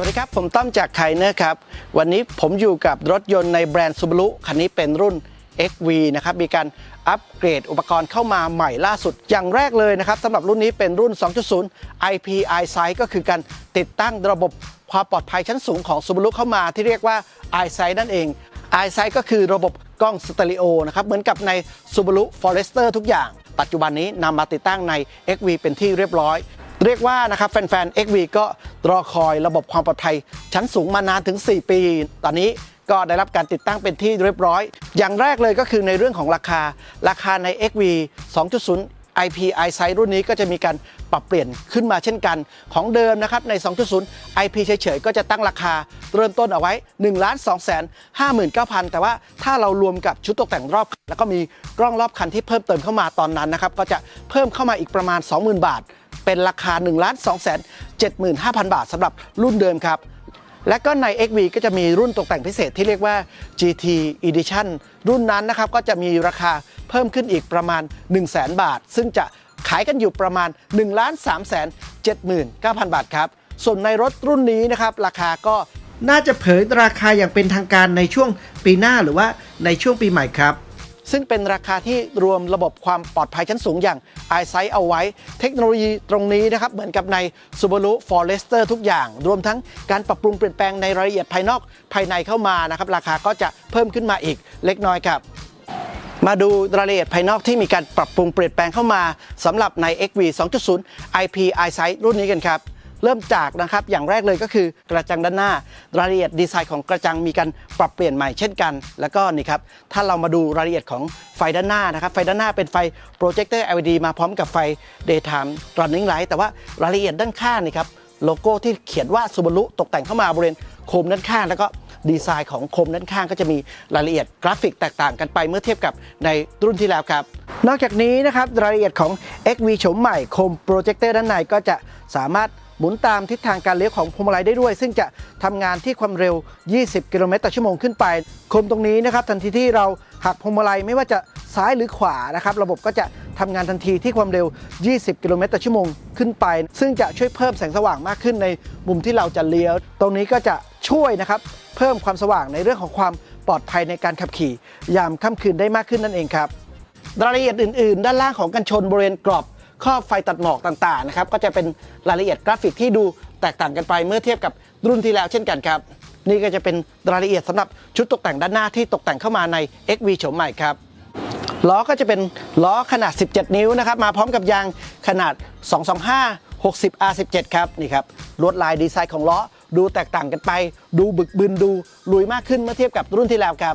วัสดีครับ ผมต้อมจากไคเนอร์ครับ วันนี้ผมอยู่กับรถยนต์ในแบรนด์ Subaru คันนี้เป็นรุ่น XV นะครับ มีการอัปเกรดอุปกรณ์เข้ามาใหม่ล่าสุด อย่างแรกเลยนะครับสำหรับรุ่นนี้เป็นรุ่น 2.0 IP EyeSight ก็คือการติดตั้งระบบความปลอดภัยชั้นสูงของ Subaru เข้ามาที่เรียกว่า EyeSight นั่นเอง EyeSight ก็คือระบบกล้องสเตอริโอนะครับ เหมือนกับใน Subaru Forester ทุกอย่าง ปัจจุบันนี้นำมาติดตั้งใน XV เป็นที่เรียบร้อย เรียกว่านะครับแฟนๆ XV ก็รอคอยระบบความปลอดภัย ชั้นสูงมานานถึง 4 ปี ตอนนี้ก็ได้รับการติดตั้งเป็นที่เรียบร้อย อย่างแรกเลยก็คือในเรื่องของราคา ราคาใน XV 2.0 IP EyeSight รุ่นนี้ก็จะมีการปรับเปลี่ยนขึ้นมาเช่นกัน ของเดิมนะครับใน 2.0 IP เฉยๆ ก็จะตั้งราคาเริ่มต้นเอาไว้ 1 2 5 9 0 0 0 แต่ว่าถ้าเรารวมกับชุดตกแต่งรอบคันแล้วก็มีกล้องรอบคันที่เพิ่มเติมเข้ามาตอนนั้นนะครับ ก็จะเพิ่มเข้ามาอีกประมาณ 20,000 บาท เป็นราคา 1 2 7 5 0 0 0 บาทสำหรับรุ่นเดิมครับ และก็ใน XV ก็จะมีรุ่นตกแต่งพิเศษที่เรียกว่า GT Edition รุ่นนั้นนะครับก็จะมีราคาเพิ่มขึ้นอีกประมาณ 1 0 0 0 0แบาท ซึ่งจะขายกันอยู่ประมาณ 1 3 7 9 0 0 0 บาทครับ ส่วนในรถรุ่นนี้นะครับราคาก็น่าจะเผยราคาอย่างเป็นทางการในช่วงปีหน้าหรือว่าในช่วงปีใหม่ครับ ซึ่งเป็นราคาที่รวมระบบความปลอดภัยชั้นสูงอย่าง EyeSight เอาไว้ เทคโนโลยีตรงนี้นะครับ เหมือนกับใน Subaru Forester ทุกอย่าง รวมทั้งการปรับปรุงเปลี่ยนแปลงในรายละเอียดภายนอกภายในเข้ามานะครับ ราคาก็จะเพิ่มขึ้นมาอีกเล็กน้อยครับมาดูรายละเอียดภายนอกที่มีการปรับปรุงเปลี่ยนแปลงเข้ามาสำหรับใน XV 2.0 IP EyeSight รุ่นนี้กันครับ เริ่มจากนะครับอย่างแรกเลยก็คือกระจังด้านหน้ารายละเอียดดีไซน์ของกระจังมีการปรับเปลี่ยนใหม่เช่นกัน แล้วก็นี่ครับถ้าเรามาดูรายละเอียดของไฟด้านหน้านะครับไฟด้านหน้าเป็นไฟโปรเจคเตอร์ LED มาพร้อมกับไฟ daytime running light แต่ว่ารายละเอียดด้านข้างนี่ครับโลโก้ที่เขียนว่า Subaru ตกแต่งเข้ามาบริเวณโคมด้านข้าง แล้วก็ดีไซน์ของโคมด้านข้างก็จะมีรายละเอียดกราฟิกแตกต่างกันไปเมื่อเทียบกับในรุ่นที่แล้วครับ นอกจากนี้นะครับรายละเอียดของ XV โฉมใหม่โคมโปรเจคเตอร์ด้านในก็จะสามารถ หมุนตามทิศทางการเลี้ยวของพวงมาลัยได้ด้วย ซึ่งจะทำงานที่ความเร็ว 20 กิโลเมตรต่อชั่วโมงขึ้นไป คมตรงนี้นะครับทันทีที่เราหักพวงมาลัยไม่ว่าจะซ้ายหรือขวานะครับระบบก็จะทำงานทันทีที่ความเร็ว 20 กิโลเมตรต่อชั่วโมงขึ้นไป ซึ่งจะช่วยเพิ่มแสงสว่างมากขึ้นในมุมที่เราจะเลี้ยว ตรงนี้ก็จะช่วยนะครับเพิ่มความสว่างในเรื่องของความปลอดภัยในการขับขี่ ยามค่ำคืนได้มากขึ้นนั่นเองครับรายละเอียดอื่น ๆ ด้านล่างของกันชนบริเวณกรอบ ครอบไฟตัดหมอกต่างๆนะครับก็จะเป็นรายละเอียดกราฟิกที่ดูแตกต่างกันไปเมื่อเทียบกับรุ่นที่แล้วเช่นกันครับนี่ก็จะเป็นรายละเอียดสำหรับชุดตกแต่งด้านหน้าที่ตกแต่งเข้ามาใน XV โฉมใหม่ครับล้อก็จะเป็นล้อขนาด 17 นิ้วนะครับมาพร้อมกับยางขนาด 225 60 R17 ครับนี่ครับลวดลายดีไซน์ของล้อดูแตกต่างกันไป ดูบึกบึนดูลุยมากขึ้นเมื่อเทียบกับรุ่นที่แล้วครับ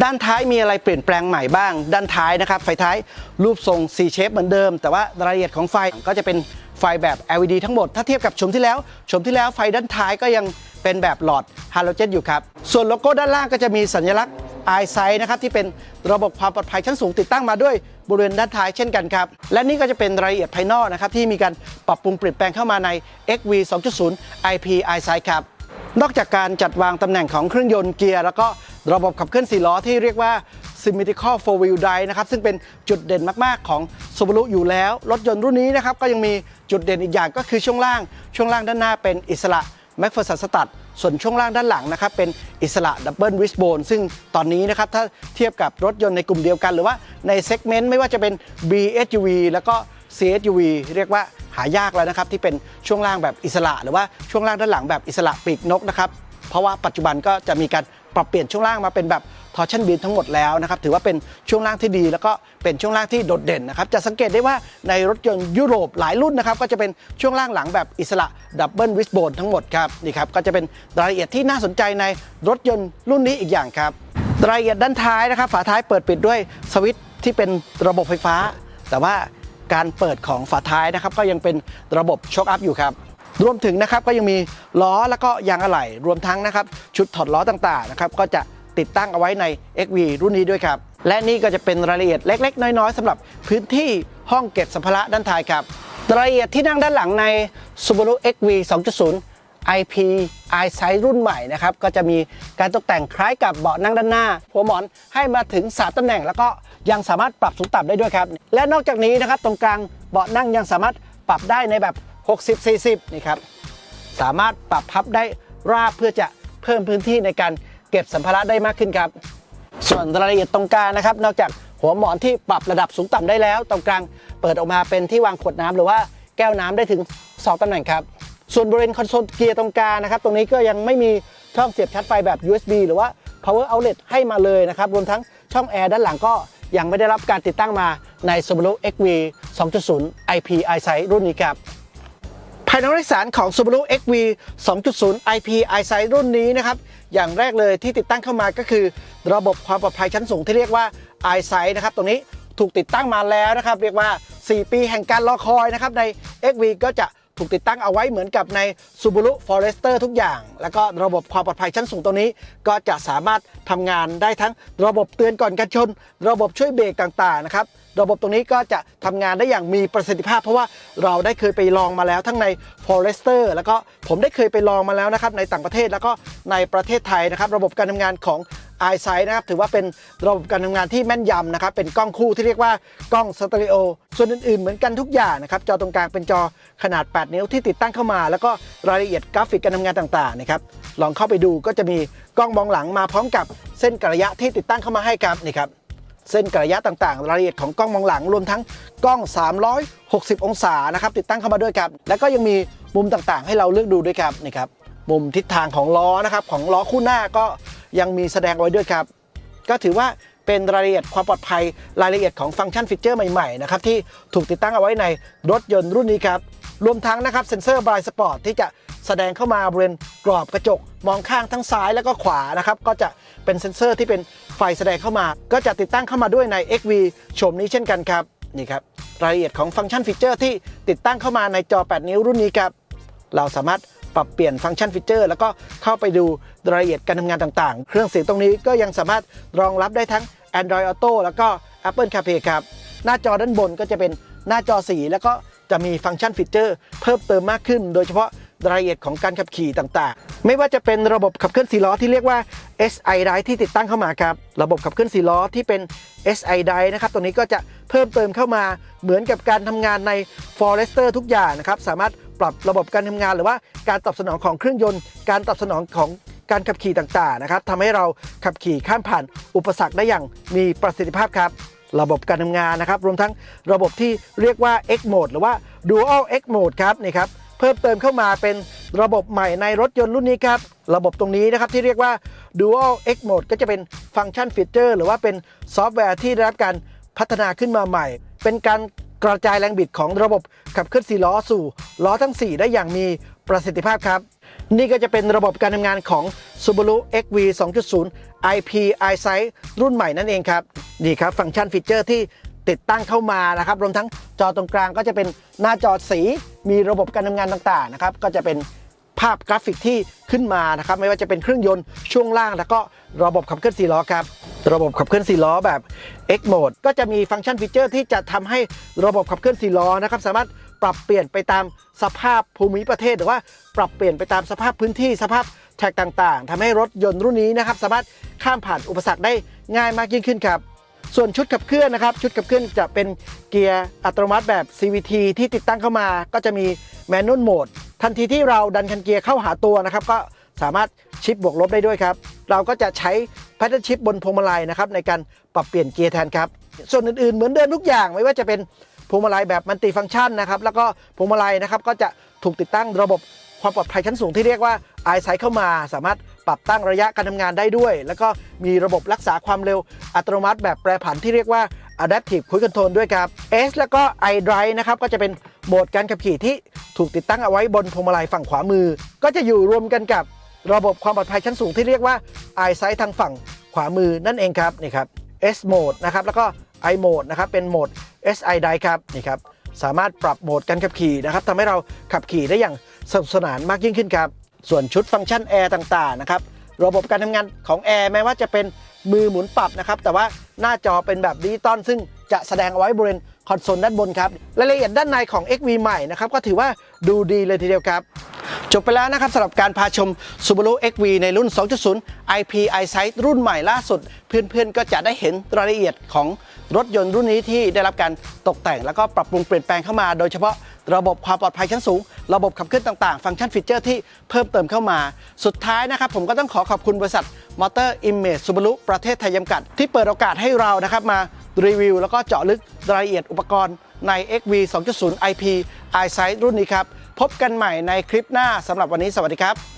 ด้านท้ายมีอะไรเปลี่ยนแปลงใหม่บ้าง ด้านท้ายนะครับ ไฟท้ายรูปทรง C shape เหมือนเดิม แต่ว่ารายละเอียดของไฟก็จะเป็นไฟแบบ LED ทั้งหมด ถ้าเทียบกับชมที่แล้ว ชมที่แล้วไฟด้านท้ายก็ยังเป็นแบบหลอดฮาโลเจนอยู่ครับ ส่วนโลโก้ด้านล่างก็จะมีสัญลักษณ์ EyeSight นะครับที่เป็นระบบความปลอดภัยชั้นสูงติดตั้งมาด้วยบริเวณด้านท้ายเช่นกันครับ และนี่ก็จะเป็นรายละเอียดภายนอกนะครับที่มีการปรับปรุงเปลี่ยนแปลงเข้ามาใน XV 2.0 IP EyeSight ครับนอกจากการจัดวางตำแหน่งของเครื่องยนต์เกียร์แล้วก็ ระบบขับเคลื่อน4ล้อที่เรียกว่า Symmetrical Four Wheel Drive นะครับซึ่งเป็นจุดเด่นมาก ๆ ของ Subaru อยู่แล้ว รถยนต์รุ่นนี้นะครับก็ยังมีจุดเด่นอีกอย่างก็คือช่วงล่าง ช่วงล่างด้านหน้าเป็นอิสระ m a c p h e r s o n สตัดส่วนช่วงล่างด้านหลังนะครับเป็นอิสระดับเบิลวิสโบนซึ่งตอนนี้นะครับถ้าเทียบกับรถยนต์ในกลุ่มเดียวกัน หรือว่าในเซกเมนต์ไม่ว่าจะเป็น BSUV แล้วก็ CSUV เรียกว่าหายากแล้วนะครับที่เป็นช่วงล่างแบบอิสระ หรือว่าช่วงล่างด้านหลังแบบอิสระปีกนกนะครับเพราะว่าปัจจุบันก็จะมีการ ปรับเปลี่ยนช่วงล่างมาเป็นแบบทอร์ชันบีนทั้งหมดแล้วนะครับถือว่าเป็นช่วงล่างที่ดี แล้วก็เป็นช่วงล่างที่โดดเด่นนะครับจะสังเกตได้ว่าในรถยนต์ยุโรปหลายรุ่นนะครับก็จะเป็นช่วงล่างหลังแบบอิสระดับเบิลวิสโบนทั้งหมดครับนี่ครับก็จะเป็นรายละเอียดที่น่าสนใจในรถยนต์รุ่นนี้อีกอย่างครับรายละเอียดด้านท้ายนะครับฝาท้ายเปิดปิดด้วยสวิตช์ที่เป็นระบบไฟฟ้า แต่ว่าการเปิดของฝาท้ายนะครับก็ยังเป็นระบบช็อคอัพอยู่ครับ รวมถึงนะครับก็ยังมีล้อแล้วก็ยางอะไหล่รวมทั้งนะครับชุดถอดล้อต่างๆนะครับก็จะติดตั้งเอาไว้ใน XV รุ่นนี้ด้วยครับ และนี่ก็จะเป็นรายละเอียดเล็ก ๆ น้อย ๆสำหรับพื้นที่ห้องเก็บสัมภาระด้านท้ายครับรายละเอียดที่นั่งด้านหลังใน Subaru XV 2.0 IP EyeSight รุ่นใหม่นะครับก็จะมีการตกแต่งคล้ายกับเบาะนั่งด้านหน้า หัวหมอนให้มาถึง3ตำแหน่ง แล้วก็ยังสามารถปรับสูงต่ำได้ด้วยครับ และนอกจากนี้นะครับตรงกลางเบาะนั่งยังสามารถปรับได้ในแบบ 60 40 นี่ครับ สามารถปรับพับได้ราบเพื่อจะเพิ่มพื้นที่ในการเก็บสัมภาระได้มากขึ้นครับ ส่วนรายละเอียดตรงกลางนะครับ นอกจากหัวหมอนที่ปรับระดับสูงต่ำได้แล้ว ตรงกลางเปิดออกมาเป็นที่วางขวดน้ำหรือว่าแก้วน้ำได้ถึง 2ตำแหน่งครับ ส่วนบริเวณคอนโซลเกียร์ตรงกลางนะครับ ตรงนี้ก็ยังไม่มีช่องเสียบชาร์จไฟแบบ USB หรือว่า power outlet ให้มาเลยนะครับ รวมทั้งช่องแอร์ด้านหลังก็ยังไม่ได้รับการติดตั้งมาใน Subaru XV 2.0 IP EyeSight รุ่นนี้ครับ ภายในรถสารของ Subaru XV 2.0 IP EyeSight รุ่นนี้นะครับ อย่างแรกเลยที่ติดตั้งเข้ามาก็คือ ระบบความปลอดภัยชั้นสูงที่เรียกว่า EyeSight นะครับ ตรงนี้ถูกติดตั้งมาแล้วนะครับ เรียกว่า 4 ปีแห่งการรอคอยนะครับ ใน XV ก็จะถูกติดตั้งเอาไว้เหมือนกับใน Subaru Forester ทุกอย่าง แล้วก็ระบบความปลอดภัยชั้นสูงตรงนี้ ก็จะสามารถทำงานได้ทั้งระบบเตือนก่อนการชน ระบบช่วยเบรกต่างๆนะครับ ระบบตรงนี้ก็จะทำงานได้อย่างมีประสิทธิภาพ เพราะว่าเราได้เคยไปลองมาแล้วทั้งใน Forester แล้วก็ผมได้เคยไปลองมาแล้วนะครับในต่างประเทศแล้วก็ในประเทศไทยนะครับ ระบบการทำงานของ i s i g h t นะครับถือว่าเป็นระบบการทำงานที่แม่นยำนะครับเป็นกล้องคู่ที่เรียกว่ากล้องสเตอริโอส่วนอื่นๆ เหมือนกันทุกอย่างนะครับจอตรงกลางเป็นจอขนาด 8 นิ้วที่ติดตั้งเข้ามา แล้วก็รายละเอียดกราฟิกการทำงานต่างๆนะครับลองเข้าไปดูก็จะมีกล้องมองหลังมาพร้อมกับเส้นกระยะที่ติดตั้งเข้ามาให้ครับนี่ครับ เส้นกระยะต่างๆ รายละเอียดของกล้องมองหลังรวมทั้งกล้อง 360 องศานะครับติดตั้งเข้ามาด้วยครับ แล้วก็ยังมีมุมต่างๆ ให้เราเลือกดูด้วยครับนี่ครับมุมทิศทางของล้อนะครับของล้อคู่หน้าก็ยังมีแสดงไว้ด้วยครับ ก็ถือว่าเป็นรายละเอียดความปลอดภัยรายละเอียดของฟังก์ชันฟีเจอร์ใหม่ๆนะครับที่ถูกติดตั้งเอาไว้ในรถยนต์รุ่นนี้ครับรวมทั้งนะครับเซ็นเซอร์บายสปอร์ตที่จะ แสดงเข้ามาบริเวณกรอบกระจก มองข้างทั้งซ้ายแล้วก็ขวานะครับก็จะเป็นเซ็นเซอร์ที่เป็นไฟแสดงเข้ามา ก็จะติดตั้งเข้ามาด้วยใน XV โฉมนี้เช่นกันครับนี่ครับรายละเอียดของฟังก์ชันฟีเจอร์ที่ติดตั้งเข้ามาในจอ 8 นิ้วรุ่นนี้ครับเราสามารถปรับเปลี่ยนฟังก์ชันฟีเจอร์ แล้วก็เข้าไปดูรายละเอียดการทำงานต่างๆ เครื่องเสียงตรงนี้ก็ยังสามารถรองรับได้ทั้ง Android Auto แล้วก็ Apple CarPlay ครับหน้าจอด้านบนก็จะเป็นหน้าจอสี แล้วก็จะมีฟังก์ชันฟีเจอร์ เพิ่มเติมมากขึ้น โดยเฉพาะ รายละเอียดของการขับขี่ต่างๆ ไม่ว่าจะเป็นระบบขับเคลื่อน4ล้อที่เรียกว่า SI Drive ที่ติดตั้งเข้ามาครับระบบขับเคลื่อน4ล้อที่เป็น SI Drive นะครับตัวนี้ก็จะเพิ่มเติมเข้ามาเหมือนกับการทำงานใน Forester ทุกอย่างนะครับสามารถปรับระบบการทำงานหรือว่าการตอบสนองของเครื่องยนต์ การตอบสนองของการขับขี่ต่างๆนะครับทำให้เราขับขี่ข้ามผ่านอุปสรรคได้อย่างมีประสิทธิภาพครับระบบการทำงานนะครับ รวมทั้งระบบที่เรียกว่า X Mode หรือว่า Dual X Mode ครับนี่ครับ เพิ่มเติมเข้ามาเป็นระบบใหม่ในรถยนต์รุ่นนี้ครับ ระบบตรงนี้นะครับที่เรียกว่า Dual X Mode ก็จะเป็นฟังก์ชันฟีเจอร์หรือว่าเป็นซอฟต์แวร์ที่ได้รับการพัฒนาขึ้นมาใหม่ เป็นการกระจายแรงบิดของระบบขับเคลื่อน4ล้อสู่ล้อทั้ง 4 ได้อย่างมีประสิทธิภาพครับ นี่ก็จะเป็นระบบการทำงานของ Subaru XV 2.0 IP EyeSight รุ่นใหม่นั่นเองครับ นี่ครับฟังก์ชันฟีเจอร์ที่ ติดตั้งเข้ามานะครับ รวมทั้งจอตรงกลางก็จะเป็นหน้าจอสี มีระบบการทำงานต่างๆนะครับ ก็จะเป็นภาพกราฟิกที่ขึ้นมานะครับ ไม่ว่าจะเป็นเครื่องยนต์ช่วงล่าง แล้วก็ระบบขับเคลื่อน4ล้อครับ ระบบขับเคลื่อน4ล้อแบบ X Mode ก็จะมีฟังก์ชันฟีเจอร์ที่จะทำให้ระบบขับเคลื่อน4ล้อนะครับ สามารถปรับเปลี่ยนไปตามสภาพภูมิประเทศ หรือว่าปรับเปลี่ยนไปตามสภาพพื้นที่สภาพแท็กต่างๆทำให้รถยนต์รุ่นนี้นะครับ สามารถข้ามผ่านอุปสรรคได้ง่ายมากยิ่งขึ้นครับ ส่วนชุดขับเคลื่อนนะครับ ชุดขับเคลื่อนจะเป็นเกียร์อัตโนมัติแบบ CVT ที่ติดตั้งเข้ามา ก็จะมีแมนนวลโหมดทันทีที่เราดันคันเกียร์เข้าหาตัวนะครับก็สามารถชิปบวกลบได้ด้วยครับ เราก็จะใช้แพทเทิร์นชิปบนพวงมาลัยนะครับในการปรับเปลี่ยนเกียร์แทนครับ ส่วนอื่นๆ เหมือนเดิมทุกอย่างไม่ว่าจะเป็นพวงมาลัยแบบมัลติฟังก์ชันนะครับแล้วก็พวงมาลัยนะครับก็จะถูกติดตั้งระบบความปลอดภัยชั้นสูงที่เรียกว่า i s i g h t เข้ามา สามารถ ปรับตั้งระยะการทำงานได้ด้วย แล้วก็มีระบบรักษาความเร็วอัตโนมัติแบบแปรผันที่เรียกว่า Adaptive Cruise Control ด้วยครับ S แล้วก็ iDrive นะครับก็จะเป็นโหมดการขับขี่ที่ถูกติดตั้งเอาไว้บนพวงมาลัยฝั่งขวามือ ก็จะอยู่รวมกันกับระบบความปลอดภัยชั้นสูงที่เรียกว่า i s i g h t ทางฝั่งขวามือนั่นเองครับนี่ครับ S Mode นะครับแล้วก็ I Mode นะครับเป็นโหมด SI Drive ครับนี่ครับสามารถปรับโหมดการขับขี่นะครับทำให้เราขับขี่ได้อย่างสนุกสนานมากยิ่งขึ้นครับ ส่วนชุดฟังก์ชันแอร์ต่างๆนะครับระบบการทำงานของแอร์แม้ว่าจะเป็นมือหมุนปรับนะครับแต่ว่าหน้าจอเป็นแบบดิจิตอลซึ่งจะแสดงเอาไว้บริเวณคอนโซลด้านบนครับรายละเอียดด้านในของ XV ใหม่นะครับก็ถือว่าดูดีเลยทีเดียวครับ จบไปแล้วนะครับสำหรับการพาชม Subaru XV ในรุ่น 2.0 IP iSight รุ่นใหม่ล่าสุด เพื่อนๆ ก็จะได้เห็นรายละเอียดของรถยนต์รุ่นนี้ที่ได้รับการตกแต่งแล้วก็ปรับปรุงเปลี่ยนแปลงเข้ามา โดยเฉพาะ ระบบความปลอดภัยชั้นสูง ระบบขับเคลื่อนต่างๆ ฟังก์ชันฟีเจอร์ที่เพิ่มเติมเข้ามา สุดท้ายนะครับผมก็ต้องขอขอบคุณบริษัทมอเตอร์อิมเมจซูบารุประเทศไทยจำกัด ที่เปิดโอกาสให้เรานะครับมารีวิว แล้วก็เจาะลึกรายละเอียดอุปกรณ์ใน XV 2.0 IP iSight รุ่นนี้ครับ พบกันใหม่ในคลิปหน้าสำหรับวันนี้สวัสดีครับ